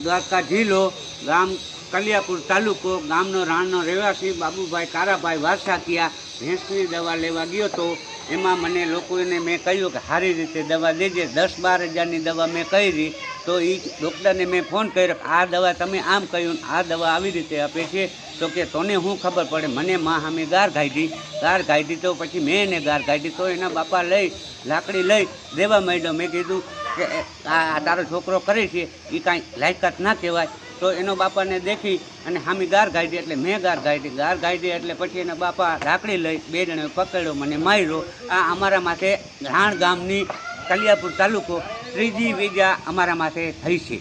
દ્વારકા જિલ્લો ગામ કલિયાપુર તાલુકો, ગામનો રાણનો રહેવાસી બાબુભાઈ કારાભાઈ વાસાકિયા ભેંસની દવા લેવા ગયો તો એમાં મને લોકોને મેં કહ્યું કે સારી રીતે દવા દેજે, દસ બાર હજારની દવા મેં કરી, તો એ ડૉક્ટરને મેં ફોન કર્યો કે આ દવા તમે આમ કહ્યું આ દવા આવી રીતે આપે છે. તો કે તને શું ખબર પડે, મને માં સામે ગાર કાઢી ગાર કાઢી તો પછી મેં એને ગાર કાઢી તો એના બાપા લઈ, લાકડી લઈ દેવા માંડ્યો. મેં કીધું કે આ તારો છોકરો કરે છે એ કાંઈ લાયકાત ના કહેવાય. તો એનો બાપાને દેખી અને હામી ગાર ગાડી એટલે મેં ગાર ગાડી ગાર ગાડી એટલે પછી એના બાપા રાખડી લઈ, બે જણે પકડ્યો મને માર્યો. આ અમારા માથે રાણ ગામની કલિયાપુર તાલુકો ત્રીજી વિજા અમારા માથે થઈ છે.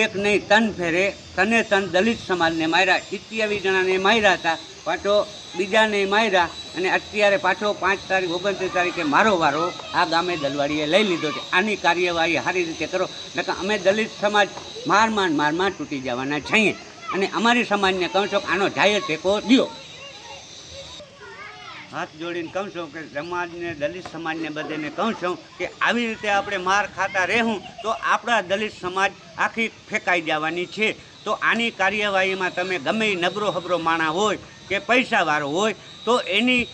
એક નહીં તન ફેરે, તને તન દલિત સમાજને માર્યા, સિત્યાવીસ જણાને માર્યા હતા. પાછો બીજાને માર્યા અને અત્યારે પાછો પાંચ તારીખ, ઓગણત્રીસ તારીખે મારો વારો આ ગામે દલવાડીએ લઈ લીધો છે. આની કાર્યવાહી સારી રીતે કરો, નકર અમે દલિત સમાજ મારમાં માર મારમાં તૂટી જવાના છીએ. અને અમારી સમાજને કહું છું કે આનો જાહેર ટેકો દ્યો. હાથ જોડીને કહું છું કે સમાજને, દલિત સમાજને બધાને કહું છું કે આવી રીતે આપણે માર ખાતા રહેવું, તો આપણા દલિત સમાજ આખી ફેંકાઈ જવાની છે. તો આની કાર્યવાહીમાં તમે ગમે નબરો હબરો માણા હોય કે પૈસાવાળો હોય, તો એની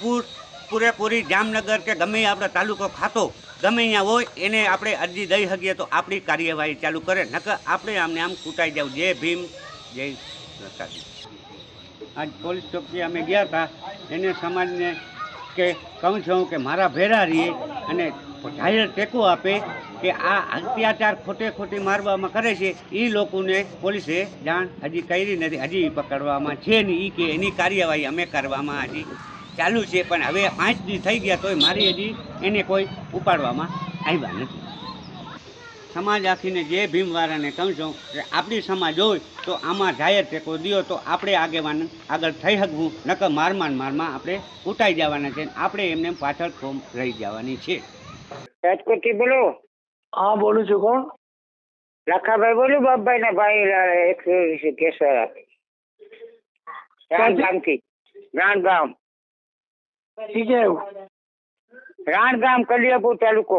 પૂર, પૂરેપૂરી જામનગર કે ગમે આપણો તાલુકો ખાતો, ગમે અહીંયા હોય, એને આપણે અરજી દઈ શકીએ તો આપણી કાર્યવાહી ચાલુ કરે. નકર આપણે આમને આમ કૂટાઈ જાવ. જય ભીમ, જય આજ પોલીસ ચોકી અમે ગયા હતા એને સમાજને કે કહું છું કે મારા ભેરા રહીએ અને જાહેર ટેકો આપે કે આ અત્યાચાર ખોટે ખોટી મારવામાં કરે છે એ લોકોને પોલીસે જાણ હજી કરી નથી, હજી પકડવામાં છે નહીં એ કે એની કાર્યવાહી અમે કરવામાં હજી ચાલુ છે, પણ હવે પાંચ દી થઈ ગયા તોય મારી હજી એને કોઈ ઉપાડવામાં આવ્યા નથી. સમાજ આખીને જે ભીમવાળાને કહું છું કે આપણી સમાજ હોય તો આમાં જાહેર ટેકો દ્યો તો આપણે આગેવાન આગળ થઈ શકવું, નકર મારમાં મારમાં આપણે ઉટાઈ જવાના છે ને આપણે એમને પાછળ ખોમ રહી જવાની છે. રાજકોટથી બોલો. હા બોલું છું. કોણ? લાખાભાઈ બોલું બાપભાઈ ના ભાઈ એકસો વીસ કેસરા રાણગામથી ક્યાં આવ્યું રાણગામ કલ્યાણપુર તાલુકો.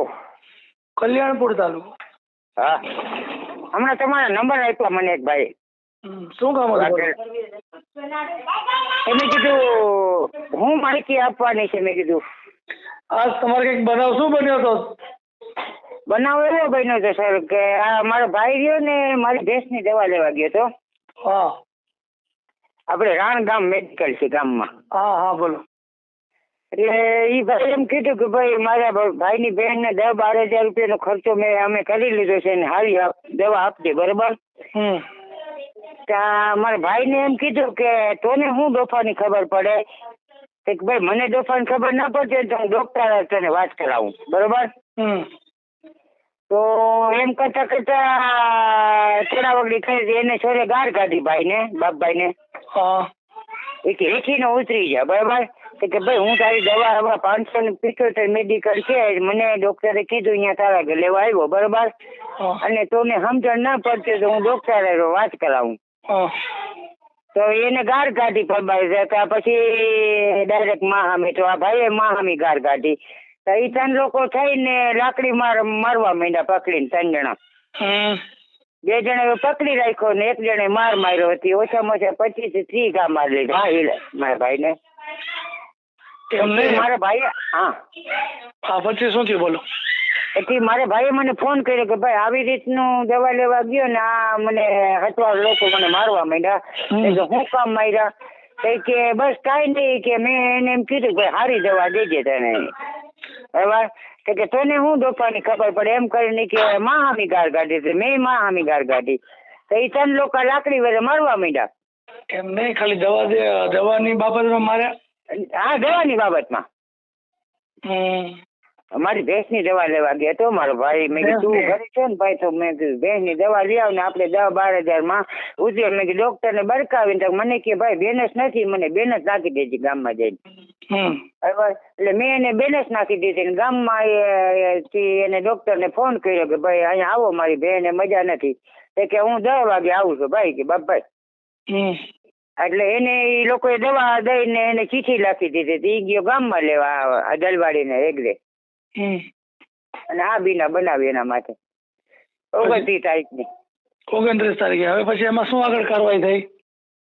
કલ્યાણપુર તાલુકો? હા. હમણાં તમારા નંબર આપ્યા મને એક ભાઈ શું કામ બોલો? કીધું હું માહિતી આપવાની છે મેં કીધું આજ તમારે કંઈક બનાવ શું બન્યો હતો બનાવ એવો બન્યો હતો સર કે આ મારો ભાઈ રહ્યો ને મારી ભેંસની દવા લેવા ગયો હતો. હા. આપણે રાણગામ મેડિકલ છે ગામમાં. હા હા બોલો. એટલે ઈ ભાઈ એમ કીધું કે ભાઈ મારા ભ- ભાઈની બહેનને દસ બાર હજાર રૂપિયાનો ખર્ચો મેં અમે કરી લીધો છે ને હારી દવા આપજે બરોબર? મારા ભાઈને એમ કીધું કે તને શું દોફાની ખબર પડે? કે ભાઈ મને દોફાની ખબર ના પડતી હોય તો હું ડોક્ટર તને વાત કરાવું. બરોબર? હમ. તો એમ કરતા કરતા થોડા વગડી કરી એને છોરે ગાર કાઢી ભાઈને બાપભાઈને. હા. એ કે હેઠીને ઉતરી જા બરાબર? તો કે ભાઈ હું તારી દવા હવે પાંચસો ને પિત્તોતેર મેડિકલ છે મને ડોક્ટરે કીધું અહીંયા તારા ઘરે લેવા આવ્યો બરાબર? હા. અને તોને સમજણ ના પડતી તો હું ડોક્ટરે વાત કરાવું. હા. તો એને ગાર કાઢી ફરબાઈ જતા પછી ડાયરેક્ટ માહામી તો આ ભાઈએ માહામી ગાર કાઢી તો એ ત્રણ લોકો થઈને લાકડી માર મારવા માંડ્યા પકડીને ત્રણ જણા. બે જણા પકડી રાખ્યો ને એક જણે માર માર્યો હતી. ઓછામાં ઓછા પચીસ ત્રીસ ઘા મારી લીધા. હા મારા ભાઈને. ને મારા ભાઈ હા. હા પછી શું થયું બોલો? એટલે મારા ભાઈએ મને ફોન કર્યો કે ભાઈ આવી રીતનું દવા લેવા ગયો ને આ મને હતવા લોકો મને મારવા માંડ્યા. હું કામ માર્યા કે બસ કાંઈ નહીં કે મેં એને એમ કીધું ભાઈ સારી દવા દેજે તને. બરાબર તો કે તને હું દોપાની ખબર પડે? એમ કરીને કે મહામી હામી ગાર કાઢી તો મેં માં હામી ગાર કાઢી. તો એ ત્રણ લોકો લાકડી વડે મારવા માંડ્યા. એમ નહીં ખાલી દવા દે દવાની બાબતમાં મારે હા દવાની બાબતમાં. હમ ભેંસ ભેંસની દવા લેવા ગયા તો મારો ભાઈ. મેં કીધું તું? ઘરે છે ને ભાઈ? તો મેં કીધું ભેંસની દવા લઈ આવ ને આપણે દસ બાર હજારમાં ઉતરી મેં કીધું ડોક્ટરને બરકાવીને તો મને કે ભાઈ બેનસ નથી મને બેનસ નાખી દેજે ગામમાં જઈને. એટલે મેં એને બેનસ નાખી દીધી ને ગામમાં એ- એ- થી એને ફોન કર્યો કે ભાઈ અહીંયા આવો મારી બેન મજા નથી. એ કે હું દસ વાગે આવું છું ભાઈ કે બાપભાઈ એટલે એને એ લોકોએ દવા દઈને એને ચીઠી લખી દીધી હતી એ ગયો ગામમાં લેવા દલવાડીને હમ અને આ બીના બનાવી એના માટે. ઓગણત્રીસ તારીખની. ઓગણત્રીસ તારીખે. હવે પછી એમાં શું આગળ કાર્યવાહી થઈ?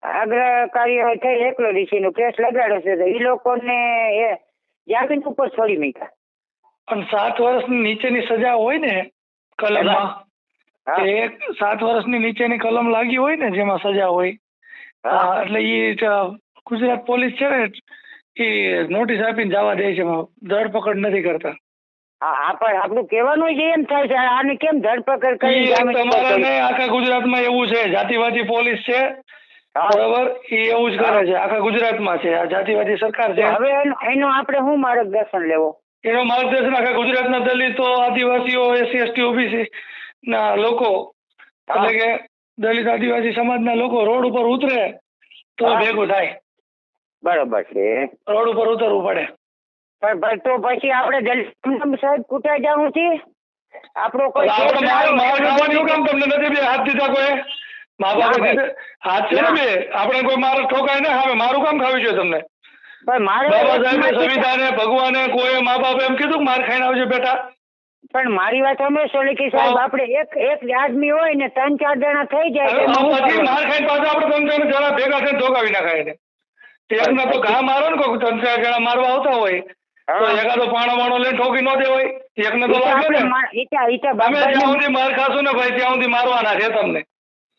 આગળ કાર્યવાહી થઈ એકલો ડીસી કેસ લગાડ્યો છે એ લોકોને એ જામીન ઉપર છોડી મૂક્યા. પણ સાત વર્ષની નીચેની સજા હોય ને કલમમાં હા. કે સાત વર્ષની નીચેની કલમ લાગી હોય ને જેમાં સજા હોય એટલે એ ગુજરાત પોલીસ છે ને એ નોટિસ આપીને જવા દે છે ધરપકડ નથી કરતા. હા હા પણ આપણું કહેવાનું જ એમ થાય છે આને કેમ ધરપકડ કરી ઈ જામીન ઉપર તમારા કરી? ને આખા ગુજરાતમાં એવું છે જાતિવાદી પોલીસ છે બરાબર? એ એવું જ કરે છે આખા ગુજરાતમાં છે આ જાતિવાદી સરકાર છે. હવે એનો આપણે શું માર્ગદર્શન લેવો? એનો માર્ગદર્શન આખા ગુજરાતના દલિતો આદિવાસીઓ એસસી એસટી ઓબીસી ના લોકો એટલે કે દલિત આદિવાસી સમાજના લોકો રોડ ઉપર ઉતરે તો ભેગું થાય. બરોબર છે. રોડ ઉપર ઉતરવું પડે. પણ તો પછી આપણે જલમ સાહેબ કૂટાઈ જવું છે? આપણો કોઈ તમને નથી બે હાથ દીધા કોઈ? મા ના બાપે હાથ છે ને બે? આપણે કોઈ મારો ઠોકાય ને? હવે મારું કામ ખાવી જોઈએ તમને. બાબા સાહેબે સંવિધાને ભગવાને કોઈ મા બાપે એમ કીધું માર ખાઈને આવજો બેટા? પણ મારી વાત સાંભળો સોલંકી સાહેબ. આપણે એક એક આદમી હોય ને ત્રણ ચાર જણા થઈ જાય પછી માર ખાઈને પાછા આપણે ત્રણ ચાર જણા ભેગા થઈને ધોકાવી નાખાય એને એકને તો ઘા મારો ને કોઈ ત્રણ ચાર જણા મારવા આવતા હોય. હા. એકાદો પાણો માણો લઈને ઠોકી ન દેવાય. એકને તો લાગે ને. મા- ઈ તો- ઈ તો તમે જ્યાં સુધી માર ખાશો ને ભાઈ ત્યાં સુધી મારવાના છે તમને.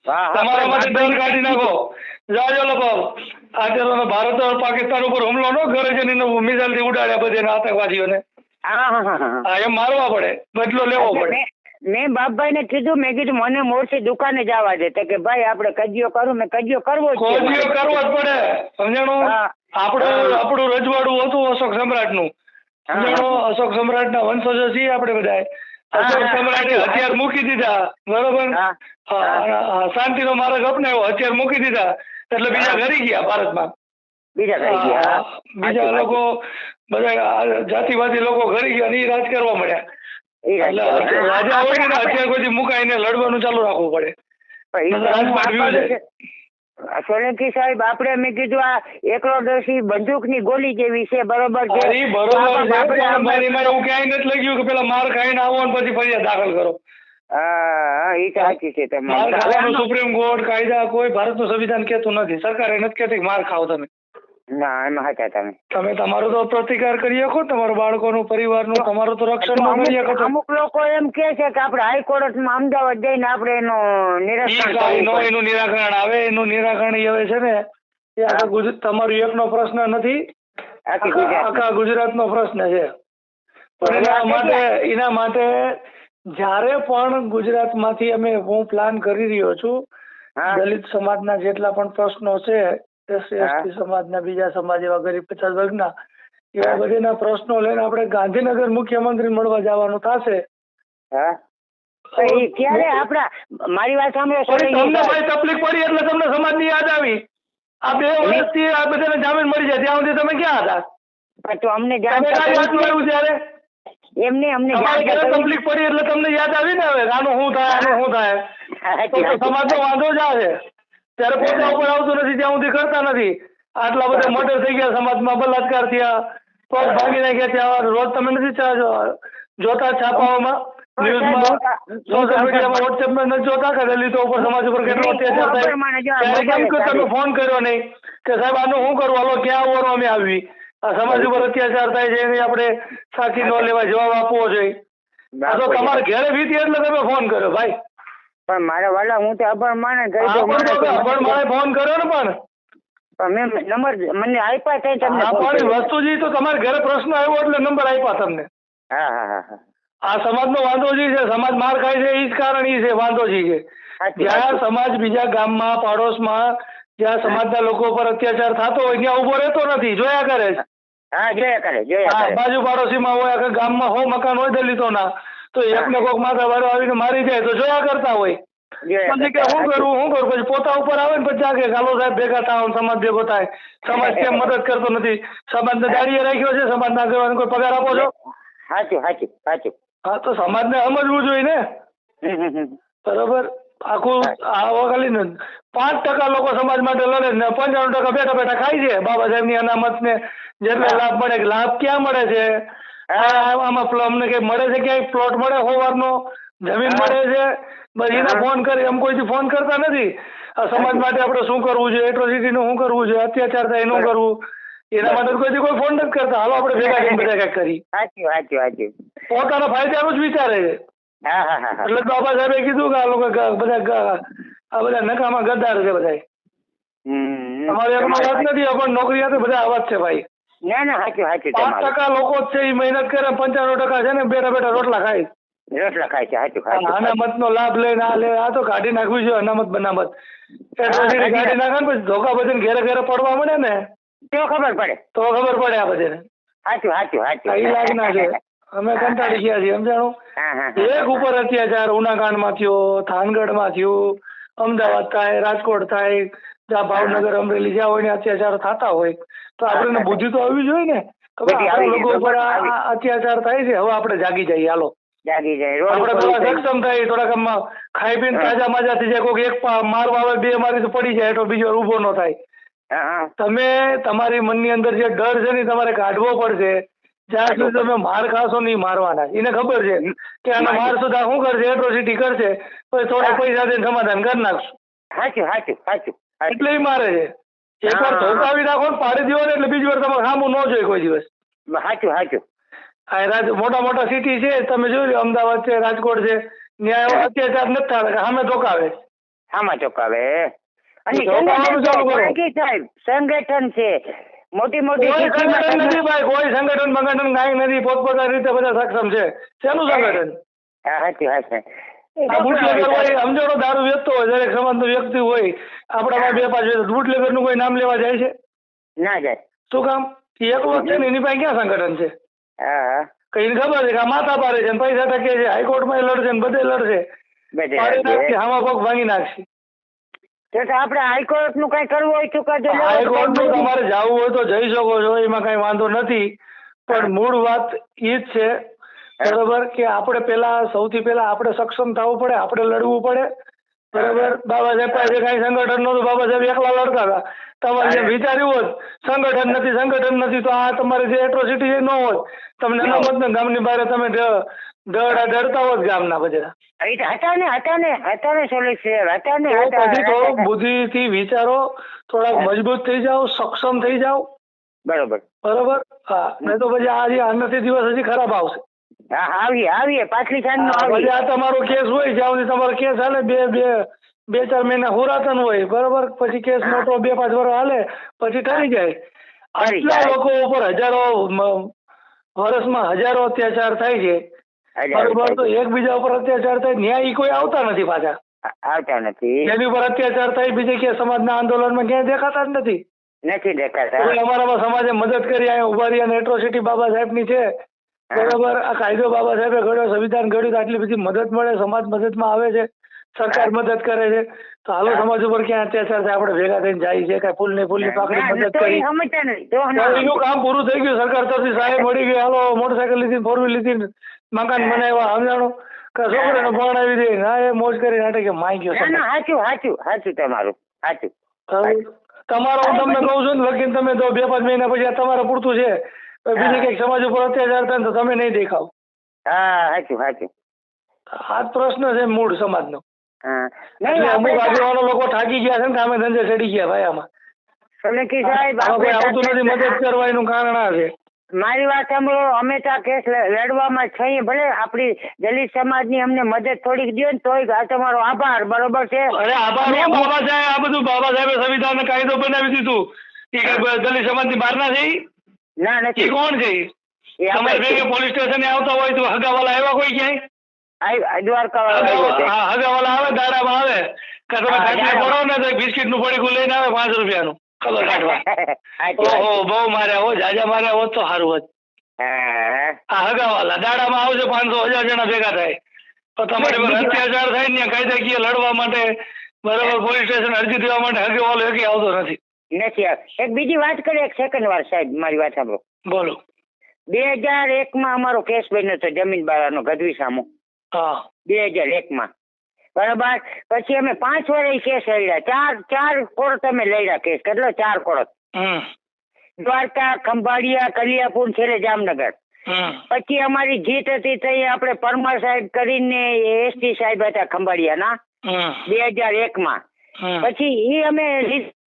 તમારા માટે બાબાને- કાઢી નાખો. જાજો લોકો અત્યારે ભારત પાકિસ્તાન ઉપર હુમલો ન કરે છે ને મિસાઇલથી ઉડાડ્યા બધે આતંકવાદીઓને. હા એમ મારવા પડે. બદલો લેવો પડે. મેં- બાપભાઈ ને કીધું મેં કીધું મને મોરથી દુકાને જવા દે. તો કે ભાઈ આપણે કજિયો કરું મેં કજિયો કરવો જ છે. કરવો જ પડે. સમજાણું. આપણું આપણું રજવાડું હતું અશોક સમ્રાટનું. અશોક સમ્રાટ ના વંશજો છીએ આપણે બધા અશોક સમ્રાટે હથિયાર મૂકી દીધા. બરોબર? શાંતિ નો માર્ગ અપનાવ્યો. હથિયાર મૂકી દીધા. એટલે બીજા ઘરી ગયા ભારતમાં. બીજા કઈ ગયા. બીજા લોકો બધા જાતિવાદી લોકો ઘરી ગયા અને રાજ કરવા મળ્યા. વાત છે. ને મુકાઈને લડવાનું ચાલુ રાખવું પડે. સોલંકી સાહેબ આપણે મેં કીધું આ એકલો દોષી બંદૂકની ગોલી જેવી છે બરોબર છે. બરોબર એવું ક્યાંય નથી લખ્યું કે પેલા માર ખાઈને આવો ને પછી ફરિયાદ દાખલ કરો. હા તો સાચી છે માર તમારી સુપ્રીમ કોર્ટ કાયદા કોઈ ભારતનું સંવિધાન કહેતું નથી. સરકાર એ નથી કહેતી માર ખાઓ તમે. ના એમાં હતા તમે તમે તમારો તો પ્રતિકાર કરી શકો તમારા બાળકોનું પરિવારનું તમારું તો રક્ષણ કરી શકો અમુક લોકો એમ કે છે કે આપણે હાઈકોર્ટમાં અમદાવાદ જઈને આપણે એનું નિરાકરણ એનું નિરાકરણ આવે એનું નિરાકરણ હવે છે ને એ આખા ગુજરાત તમારું એકનો પ્રશ્ન નથી આખા ગુજરાત. આખા ગુજરાતનો પ્રશ્ન છે. પણ એના માટે એના માટે જ્યારે પણ ગુજરાતમાંથી અમે હું પ્લાન કરી રહ્યો છું દલિત સમાજના જેટલા પણ પ્રશ્નો છે એસસી. એસટી સમાજના બીજા સમાજ એવા ગરીબ પચાસ વર્ગના એવા બધાના પ્રશ્નો લઈને આપણે ગાંધીનગર મુખ્યમંત્રી મળવા જવાનું થશે. હા. ક્યારે આપણા મારી વાત સાંભળો તમને ભાઈ તકલીફ પડી એટલે તમને સમાજની યાદ આવી. આ બે વર્ષથી આ બધાને જામીન મળી જાય ત્યાં સુધી તમે ક્યાં હતા? તો અમને ત્યારે. એમને અમને તકલીફ પડી એટલે તમને યાદ આવી ને હવે આનું શું થાય આનું શું થાય. સમાજનો વાંધો જ આવે. ત્યારે પોતા ઉપર આવતું નથી ત્યાં સુધી કરતા નથી. આટલા બધા મર્ડર થઈ ગયા સમાજમાં બલાત્કાર થયા પગ ભાગી નાખ્યા ત્યાં રોજ તમે નથી જોતા છાપાઓમાં ન્યૂઝમાં સોશિયલ મીડિયામાં વોટ્સએપમાં નથી જોતા કે દલિતો ઉપર સમાજ ઉપર કેટલો અત્યાચાર થાય? કેમ કે તમે ફોન કર્યો નહીં? કે સાહેબ આનું શું કરવું હાલો ક્યાં આવવાનું અમે આવી? આ સમાજ ઉપર અત્યાચાર થાય છે એની આપણે સાચી ન લેવા જવાબ આપવો જોઈએ. આ તો તમારે ઘરે વીતી એટલે તમે ફોન કર્યો ભાઈ. પણ મારા વાલા હું તો અભણ માણસ ગઈ તો તો માણસ મારે ફોન કર્યો ને પણ. પણ મેં નંબર મને આપ્યા છે તમને પણ. વસ્તુજી તો તમારે ઘરે પ્રશ્ન આવ્યો એટલે નંબર આપ્યા તમને. હા હા હા આ સમાજનો વાંધોજી છે સમાજ માર ખાય છે એ જ કારણ એ છે વાંધોજી છે. જ્યાં સમાજ બીજા ગામમાં પાડોશમાં જ્યાં સમાજના લોકો પર અત્યાચાર થતો હોય ત્યાં ઊભો રહેતો નથી જોયા કરે છે. હા જોયા કરે જોયા બાજુ પાડોશીમાં હોય આખા ગામમાં હો મકાન હોય દલિતોના. તો એકને કોક માથા વાળો આવીને મારી જાય તો જોયા કરતા હોય. પછી કે શું કરવું શું કરવું પછી પોતા ઉપર આવે ને પછી જાગે ગાલો સાહેબ ભેગા થાય સમાજ ભેગો થાય. સમાજ કેમ મદદ કરતો નથી? સમાજને દાડીએ રાખ્યો છે સમાજના કરવાનો કોઈ પગાર આપો છો? સાચું સાચું સાચું હા તો સમાજને સમજવું જોઈએ ને. બરાબર? આખું આ ખાલી ને પાંચ ટકા લોકો સમાજ માટે લડે ને પંચાણું ટકા બેઠા બેઠા ખાય છે બાબા સાહેબની અનામત ને જેટલા લાભ મળે લાભ ક્યાં મળે છે? આમાં અમને કઈ મળે છે ક્યાંય? પ્લોટ મળે હોવારનો જમીન મળે છે? બસ ફોન કરી એમ કોઈથી ફોન કરતા નથી. આ સમાજ માટે આપણે શું કરવું છે? એટ્રોસિટી નું શું કરવું છે? અત્યાચાર થાય એનું કરવું. એના માટે કોઈથી કોઈ ફોન નથી કરતા. હાલો આપણે ભેગા થઈને બધા કંઈક કરી સાચું સાચું સાચું. પોતાના ફાયદાનું જ વિચારે છે. એટલે બાબા સાહેબે કીધું કે આ લોકો બધા આ બધા નકામા ગદ્દાર છે બધા અમારે એમાં વાત નથી પણ નોકરી હાથે બધા આવાજ છે ભાઈ. ના ના સાચું સાચું પાંચ ટકા લોકો છે એ મહેનત કરે પંચાણું ટકા છે ને બેઠા બેઠા રોટલા ખાય. રોટલા ખાય છે સાચું સાચું અનામત નો લાભ લે ના લે આ તો કાઢી નાખવી છે અનામત બનામત. કાઢી નાખે પછી ધોકા બધી ઘેરે ઘેરે પડવા મળે ને? તો ખબર પડે. તો ખબર પડે આ બધાને. સાચું સાચું સાચું એ લાગ ના છે. અમે કંટાળી ગયા છીએ સમજાણું. એક ઉપર અત્યાચાર ઉનાકાંડમાં થયો થાનગઢમાં થયું અમદાવાદ થાય રાજકોટ થાય જ્યાં ભાવનગર અમરેલી જ્યાં હોય ને અત્યાચાર થતા હોય. તો આપણે બુદ્ધિ તો આવવી જોઈએ ને. લોકો ઉપર અત્યાચાર થાય છે હવે આપણે જાગી જઈએ હાલો. જાગી જાય આપણે થોડા સક્ષમ થાય થોડાક ખાઈ પીને તાજા માજા થઈ જાય કોઈક એક મારવા આવે બે મારી તો પડી જાય તો બીજો ઊભો ન થાય. હા હા. તમે તમારી મનની અંદર જે ડર છે ને તમારે કાઢવો પડશે. જ્યાં સુધી તમે માર ખાશો નહીં મારવાના. એને ખબર છે કે આને મારશો તો શું કરશે? એટ્રોસિટી કરશે. પછી થોડા પૈસા દઈને સમાધાન કરી નાખશું. સાચું સાચું સાચું. એટલે મારે છે. એકવાર. ધોકાવી નાખો ને પાડી ને એટલે બીજી વાર તમારે સામું ન જોઈએ કોઈ દિવસ. સાચું સાચું આ રાજ મોટા મોટા સિટી છે તમે લો, અમદાવાદ છે રાજકોટ છે ન્યાય અત્યાચાર નથી થતા સામે ધોકાવે. અને. બાકી સાહેબ સંગઠન છે. મોટી મોટી કોઈ સંગઠન નથી ભાઈ કોઈ સંગઠન બંગઠન કાંઈ નથી પોતપોતાની રીતે બધા સક્ષમ છે. શેનું સંગઠન? હા સાચી હોય સમજણો દારૂ વેચતો હોય દરેક સમાજનો વ્યક્તિ હોય આપણામાં બે પાંચ બુટલેગરનું કોઈ નામ લેવા જાય છે? ના જાય. શું કામ? એક વખત છે એની પાસે ક્યાં સંગઠન છે? કઈ ખબર છે કે માથા પારે છે પૈસા ટકે છે હાઈકોર્ટમાં લડશે ને બધે લડશે. હામા પગ ભાંગી નાખશે. તો આપણે હાઈકોર્ટનું કઈ કરવું હોય તો હાઈકોર્ટનું તમારે જવું હોય તો જઈ શકો છો એમાં કઈ વાંધો નથી. પણ મૂળ વાત એ જ છે બરોબર? કે આપણે પેલા સૌથી પેલા આપણે સક્ષમ થવું પડે આપણે લડવું પડે. બરોબર? બાબા સાહેબ પાસે કઈ સંગઠન નતું બાબા સાહેબ એકલા લડતા હતા. તમારે જેમ વિચાર્યું હોત સંગઠન નથી સંગઠન નથી તો આ તમારે જે એટ્રોસિટી ન હોત તમને અનામત ને ગામની બહાર તમે ડ- ડ- ડરતા હોત ગામના બધા હતા ને હતા ને હતા ને સોલિસિટર હતા ને પછી થોડુંક બુદ્ધિથી વિચારો થોડાક મજબૂત થઈ જાઓ સક્ષમ થઈ જાઓ. બરોબર. બરોબર? હા નહીં તો પછી આજે આનાથી દિવસ હજી ખરાબ આવશે. હા આવીએ આવીએ પાછલી સાંજ નો આવીએ. આ તમારો કેસ હોય જ્યાં સુધી તમારો કેસ હાલે બે બે બે ચાર મહિના હુરાતન હોય બરોબર? પછી કેસ મોટો બે પાંચ વર્ષ હાલે પછી ઠરી જાય. આટલા લોકો ઉપર હજારો વર્ષમાં હજારો અત્યાચાર થાય છે. બરોબર? તો એકબીજા ઉપર અત્યાચાર થાય ન્યાય ઈ કોઈ આવતા નથી પાછા. આવતા નથી. એની ઉપર અત્યાચાર થાય બીજે કે સમાજના આંદોલનમાં ક્યાંય દેખાતા જ નથી. નથી દેખાતા. અમારામાં સમાજે મદદ કરી અહીંયા ઊભા રહી અને એટ્રોસિટી બાબા સાહેબની છે. બરોબર આ કાયદો બાબા સાહેબે ઘડ્યો સંવિધાન ઘડ્યું આટલી બધી મદદ મળે સમાજ મદદમાં આવે છે સરકાર મદદ કરે છે. તો હાલો સમાજ ઉપર ક્યાં અત્યાચાર થાય? આપણે ભેગા થઈને જાય છે કઈ ફૂલ ને ફૂલની પાકડી મદદ કરી. એનું કામ પૂરું થઈ ગયું સરકાર તરફથી સહાય મળી ગઈ હાલો મોટરસાયકલ લીધી ફોર વ્હીલ લીધી મકાન બનાવ્યા સમજાણું? કે છોકરાને ભણાવી દે ના એ મોજ કરી નાટે કે માઈ ગયો સાચું સાચું સાચું તમારું સાચું તમારો હું તમને કહું છું ને લખીને તમે તો બે પાંચ મહિના પછી તમારે પૂરતું છે. બીજી કંઈક સમાજ ઉપર અત્યાચાર થાય તો તમે નહીં દેખાવ. હા સાચું સાચું આ પ્રશ્ન છે મૂળ સમાજનો. અમુક આગેવાનો લોકો થાકી ગયા છે ને કામે ધંધે ચડી ગયા ભાઈ આમાં. સોલંકી સાહેબ આવતું નથી મદદ આપણે કારણ આ છે. મારી વાત સાંભળો અમે તો આ કેસ લડવામાં છીએ ભલે આપણી દલિત સમાજની અમને મદદ થોડીક દો ને તોય આ તમારો આભાર બરોબર છે? અરે આભાર બાબા સાહેબ આ બધું બાબા સાહેબે સંવિધાન કાયદો બનાવી દીધું. દલિત સમાજ દલિત સમાજની બહાર ના છે ઈ? ના નથી. કોણ છે? તમારે ભેગે પોલીસ સ્ટેશને આવતા હોય તો હગાવાલા આવ્યા કોઈ ક્યાંય? આ- આ દ્વારકા છે. હા હગાવાલા આવે દાડામાં આવે. કે તમે ખાટલે પડો ને તો બિસ્કિટનું પડીકું લઈને આવે પાંચ રૂપિયાનું. ખબર કાઢવા. ઓહો બહુ માર્યા હો જાજા માર્યા હોત તો સારું હોત. હા, હગાવાલા દાડામાં આવશે પાંચસો હજાર જણા ભેગા થાય. તો તમારે અત્યાચાર થાય ને કાયદાકીય લડવા માટે બરાબર પોલીસ સ્ટેશન અરજી દેવા માટે હગાવાલો એકે આવતો નથી. નથી એક બીજી વાત કરી એક સેકન્ડ વાર સાહેબ મારી વાત સાંભળો. બોલો. બે હજાર એક માં અમારો કેસ બન્યો હતો જમીન બારાનો ગઢવી સામો બે હજાર એક માં બરાબર? પછી અમે પાંચ વર્ષ કેસ લડ્યા. ચાર ચાર કોર્ટ અમે લડ્યા કેસ. કેટલો? ચાર કોર્ટ. હમ. દ્વારકા ખંભાળિયા કલિયાપુર છેલ્લે જામનગર. પછી અમારી જીત હતી તો આપણે પરમાર સાહેબ કરીને એસટી સાહેબ હતા ખંભાળિયાના. બે હજાર એક માં પછી એ અમે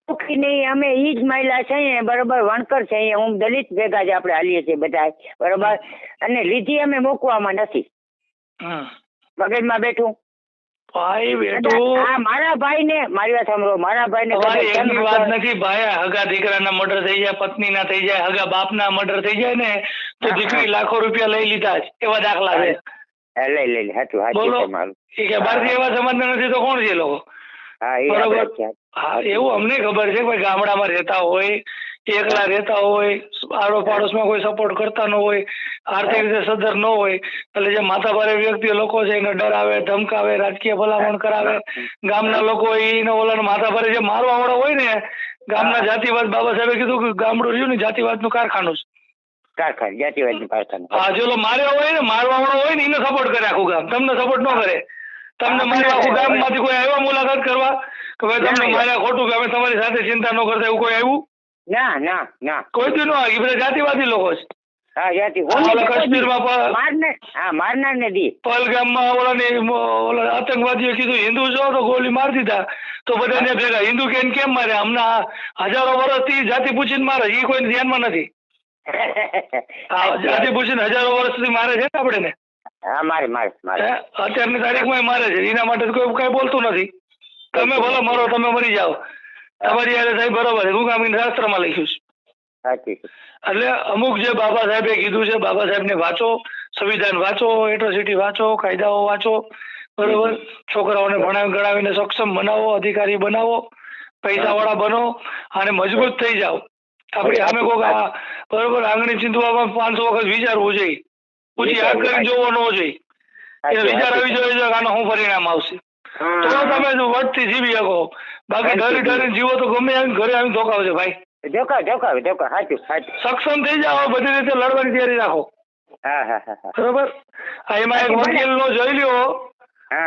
નહીં અમે ઈ જ મહિલા છે બરોબર વણકર છીએ હું દલિત ભેગા જ આપણે હાલીએ છીએ બધા બરોબર? અને લીધી અમે મૂકવામાં નથી. મગજમાં બેઠું. ભાઈ હા મારા ભાઈ ને મારી વાત સાંભળો મારા ભાઈ ને તમારી વાત નથી ભાઈ હગા દીકરાના મર્ડર થઈ જાય પત્નીના થઈ જાય હગા બાપના મર્ડર થઈ જાય ને તો દીકરી લાખો રૂપિયા લઈ લીધા જ એવા દાખલા છે. લઈ લઈ હાચું બોલો. તમારું કે એવા સમાજના નથી તો કોણ છે લોકો? બરોબર. હા એવું અમને ખબર છે કે ગામડામાં રહેતા હોય એકલા રહેતા હોય આડો પાડોશમાં કોઈ સપોર્ટ કરતા ન હોય આર્થિક રીતે સદ્ધર ન હોય એટલે જે માથાભારે વ્યક્તિ લોકો છે એને ડરાવે ધમકાવે રાજકીય ભલામણ કરાવે ગામના લોકો એને ઓલા માથાભારે જે મારવા વાળા હોય ને ગામના જાતિવાદ બાબા સાહેબે કીધું કે ગામડું રહ્યું ને જાતિવાદનું કારખાનું છે. કારખાનું જાતિવાદનું કારખાનું. હા જે માર્યો હોય ને મારવા વાળો હોય ને એને સપોર્ટ કરે આખું ગામ. તમને સપોર્ટ ન કરે. તમને આખું ગામમાંથી કોઈ આવ્યા મુલાકાત કરવા? કે ભાઈ તમને મારા ખોટું કે અમે તમારી સાથે ચિંતા ન કરતા એવું કોઈ આવ્યું? ના ના ના. કોઈ દી ન આવ્યું બધા જાતિવાદી લોકો છે હા જાતિ. ઓલા કાશ્મીરમાં પણ મારને હા મારનાર ને દી. પહલગામમાં ઓલાની ઓલા આતંકવાદીઓ કીધું હિન્દુ છો તો ગોળી મારી દીધા. તો બધાને ભેગા હિન્દુ કેમ કેમ મારે હમણાં હજારો વર્ષથી જાતિ પૂછીને મારે એ કોઈ ધ્યાનમાં નથી. જાતિ પૂછીને હજારો વર્ષ સુધી મારે છે ને આપણે ને મારે મારે મારે. અત્યારની તારીખમાં મારે છે. એના માટે કોઈ કઈ બોલતું નથી. તમે ભલે મરો તમે મરી જાઓ. તમારી યારે સાહેબ બરોબર. હું કામ શાસ્ત્રમાં લખ્યું છે. એટલે અમુક જે બાબા સાહેબે કીધું છે બાબા સાહેબને વાંચો સંવિધાન વાંચો એટ્રોસિટી વાંચો કાયદાઓ વાંચો બરોબર? છોકરાઓને ભણાવી ગણાવીને સક્ષમ બનાવો અધિકારી બનાવો પૈસાવાળા બનો અને મજબૂત થઈ જાઓ. આપણે સામે કોક બરોબર? આંગળી ચીંધવામાં પાંચસો વખત વિચારવું જોઈએ. પછી આગ કરી જોવો ન જોઈએ. વિચાર આવી જોઈએ છે આનું શું પરિણામ આવશે? તો તમે વટથી જીવી શકો. બાકી ડરી ડરીને જીવો તો ગમે એમ ઘરે આવીને ધોકાવશે ભાઈ. ધોકા જોકા ધોકા સાચું સાચું. સક્ષમ થઈ જાઓ બધી રીતે લડવાની તૈયારી રાખો. હા હા હા હા. બરોબર? એમાં એક વકીલ નો જોઈ લ્યો.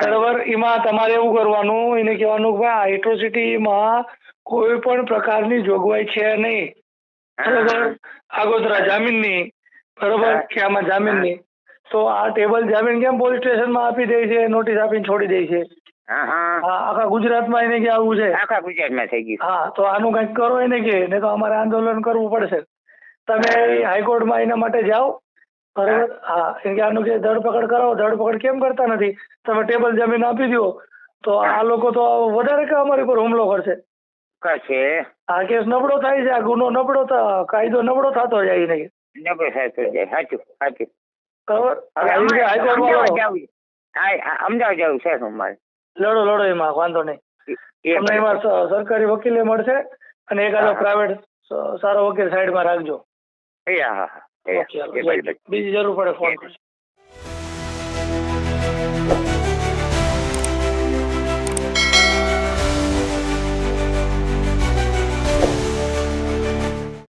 બરોબર? એમાં તમારે એવું કરવાનું એને કહેવાનું કે ભાઈ આ એટ્રોસિટીમાં કોઈ પણ પ્રકારની જોગવાઈ છે નહીં. બરોબર? આગોતરા જામીનની. બરોબર? કે આમાં જામીનની? તો આ ટેબલ જામીન કેમ પોલીસ સ્ટેશનમાં આપી દે છે? નોટિસ આપીને છોડી દે છે. હા હા. હા આખા ગુજરાતમાં એને કે આવું છે? આખા ગુજરાતમાં થઈ ગયું. હા તો આનું કંઈક કરો એને કે નહીં તો અમારે આંદોલન કરવું પડશે. તમે હાઈકોર્ટમાં એના માટે જાઓ. બરાબર? હા. કેમ કે આનું કે ધરપકડ કરાવો ધરપકડ કેમ કરતા નથી? તમે ટેબલ જમીન આપી દો. તો આ લોકો તો વધારે કે અમારી પર હુમલો કરશે. કરશે? આ કેસ નબળો થાય છે આ ગુનો નબળો કાયદો નબળો થતો જાય નહીં નબળો છે સાચું સાચું. અમદાવાદ લડો જવું. છે. સોમવારે. લડો લડો એમાં વાંધો નહીં. તમને એમાં સરકારી વકીલે મળશે અને એકાદો. પ્રાઇવેટ સારો વકીલ સાઈડમાં રાખજો. બીજી જરૂર પડે ફોન કરજો